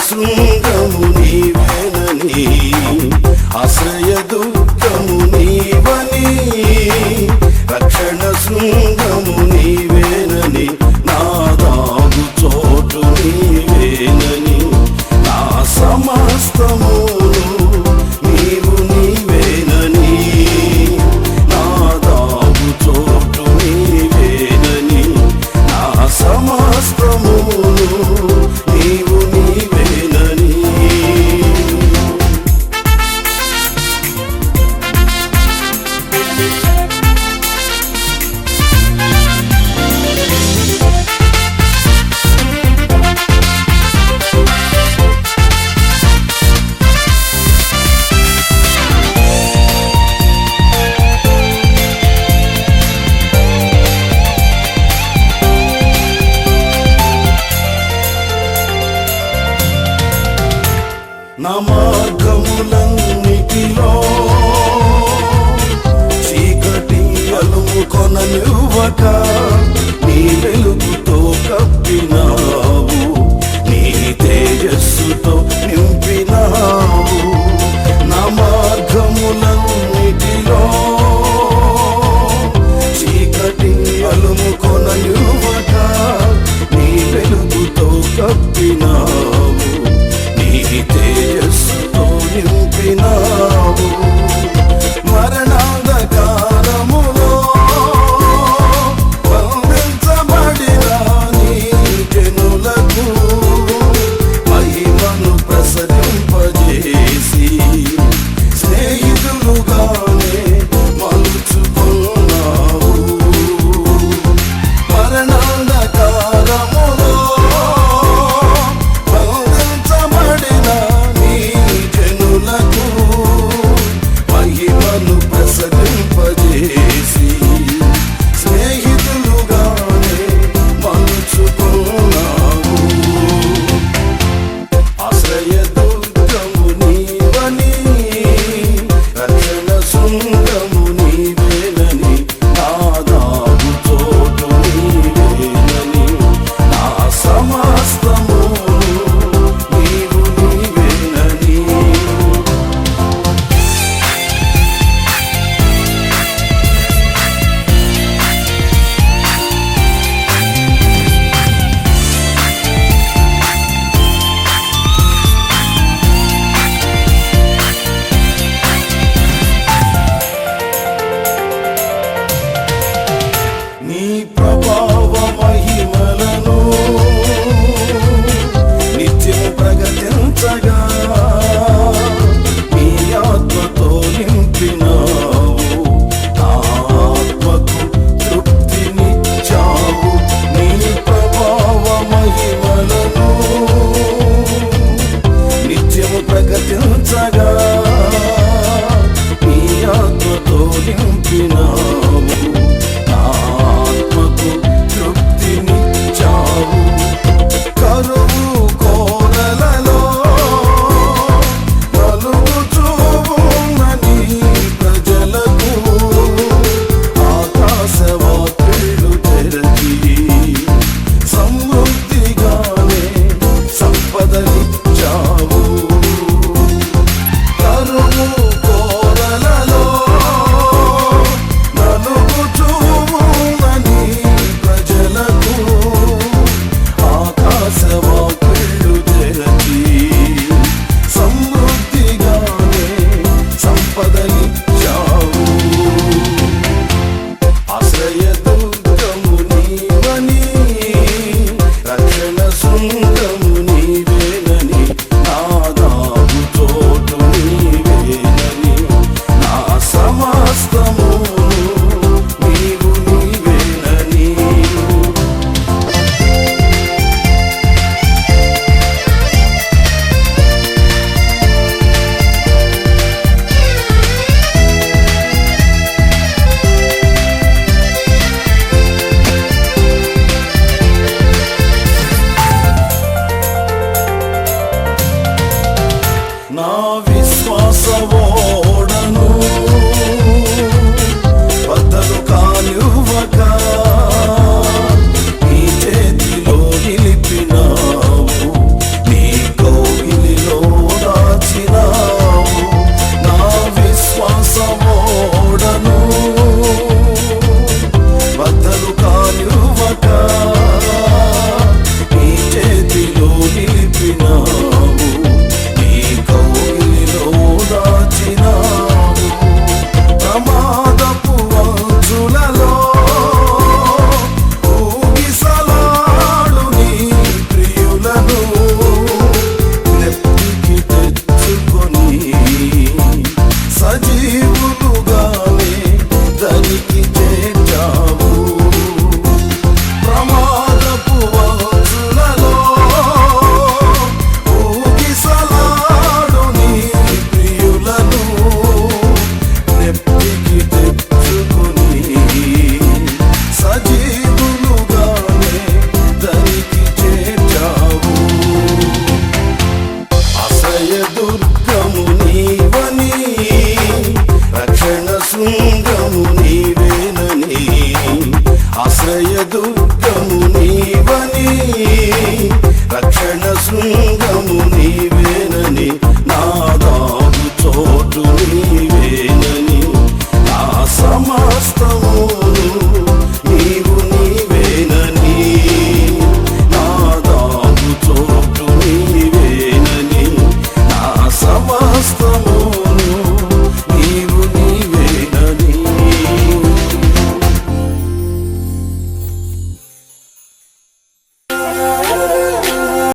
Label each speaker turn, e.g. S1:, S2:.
S1: శృంగము నీవేనని ఆశ్రయ దుఃఖము నీవని రక్షణ శృంగము నీవేనని నాదాగు చోటు నీవేనని నా సమస్తము నీవు నీవేనని నాదాగు చోటు నీవేనని నా సమస్తమును యువక. ప్రమాదపు అంచులలో ఊగిసలాడు నీ ప్రియులను నెప్పికి తెచ్చుకొని సజీవు